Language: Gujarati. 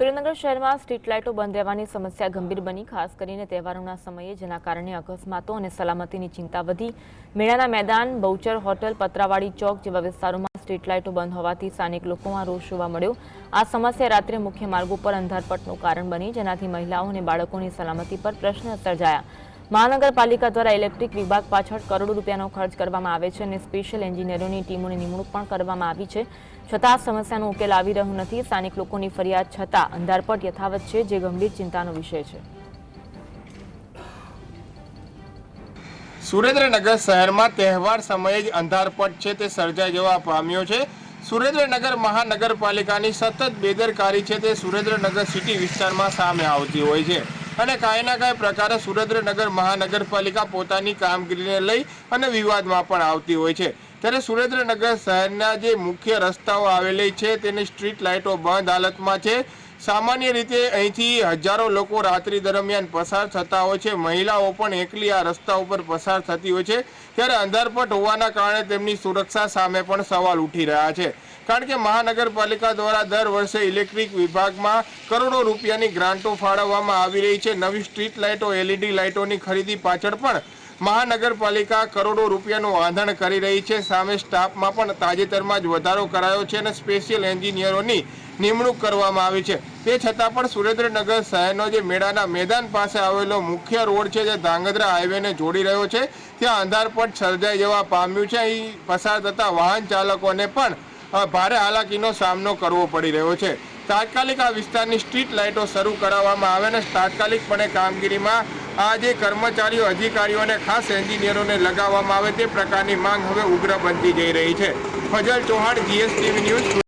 સુરેન્દ્રનગર શહેરમાં સ્ટ્રીટ લાઇટો બંધ રહેવાની સમસ્યા ગંભીર બની, ખાસ કરીને તહેવારોના સમયે, જેના કારણે અકસ્માતો અને સલામતીની ચિંતા વધી. મેળાના મેદાન, બહુચર હોટલ, પતરાવાડી ચોક જેવા વિસ્તારોમાં સ્ટ્રીટ લાઇટો બંધ હોવાથી સ્થાનિક લોકોમાં રોષ જોવા મળ્યો. આ સમસ્યા રાત્રે મુખ્ય માર્ગો પર અંધારપટનું કારણ બની, જેનાથી મહિલાઓ અને બાળકોની સલામતી પર પ્રશ્ન સર્જાયા. મહાનગરપાલિકા દ્વારા ઇલેક્ટ્રિક વિભાગ પાછળ કરોડો રૂપિયાનો ખર્ચ કરવામાં આવે છે અને સ્પેશિયલ એન્જિનિયરોની ટીમોની નિમણૂક પણ કરવામાં આવી છે. છતાં સમસ્યાનો ઉકેલ આવી રહ્યો નથી. સ્થાનિક લોકોની ફરિયાદ છતાં અંધારપટ યથાવત છે, જે ગંભીર ચિંતાનો વિષય છે. સુરેન્દ્રનગર શહેરમાં તહેવાર સમયે જ અંધારપટ છે, તે સર્જાઈ જવા પામ્યો છે. સુરેન્દ્રનગર મહાનગરપાલિકાની સતત બેદરકારી છે, તે સુરેન્દ્રનગર સિટી વિસ્તારમાં સામે આવતી હોય છે. અને કાંઈ ના કાંઈ પ્રકારે સુરેન્દ્રનગર મહાનગરપાલિકા પોતાની કામગીરીને લઈ અને વિવાદમાં પણ આવતી હોય છે. ત્યારે સુરેન્દ્રનગર શહેરના જે મુખ્ય રસ્તાઓ આવેલી છે, તેની સ્ટ્રીટ લાઇટો બંધ હાલતમાં છે. સામાન્ય રીતે અહીંથી હજારો લોકો રાત્રિ દરમિયાન પસાર થતા હોય છે. મહિલાઓ પણ એકલી આ રસ્તા ઉપર પસાર થતી હોય છે. ત્યારે અંધારપટ હોવાના કારણે તેમની સુરક્ષા સામે પણ સવાલ ઉઠી રહ્યા છે. કારણ કે મહાનગરપાલિકા દ્વારા દર વર્ષે ઇલેક્ટ્રિક વિભાગમાં કરોડો રૂપિયાની ગ્રાન્ટો ફાળવવામાં આવી રહી છે. નવી સ્ટ્રીટ લાઇટો, એલઈડી લાઇટોની ખરીદી પાછળ પણ મહાનગરપાલિકા કરોડો રૂપિયાનું આંધણ કરી રહી છે. સામે સ્ટાફમાં પણ તાજેતરમાં જ વધારો કરાયો છે અને સ્પેશિયલ એન્જિનિયરોની નિમણૂક કરવામાં આવી છે. તે છતાં પણ સુરેન્દ્રનગર શહેરનો જે મેળાના મેદાન પાસે આવેલો મુખ્ય રોડ છે, જે ધાંગધ્રા હાઈવેને જોડી રહ્યો છે, ત્યાં અંધારપટ સર્જાઈ જવા પામ્યું છે. અહીં પસાર થતા વાહન ચાલકોને પણ ભારે હાલાકીનો સામનો કરવો પડી રહ્યો છે. તાત્કાલિક આ વિસ્તારની સ્ટ્રીટ લાઇટો શરૂ કરાવવામાં આવે અને તાત્કાલિકપણે કામગીરીમાં આ જે કર્મચારીઓ અધિકારીઓને ખાસ એન્જિનિયરોને લગાવવામાં આવે તે પ્રકારની માંગ હવે ઉગ્ર બનતી જઈ રહી છે. Fazal Chauhan, GSTV news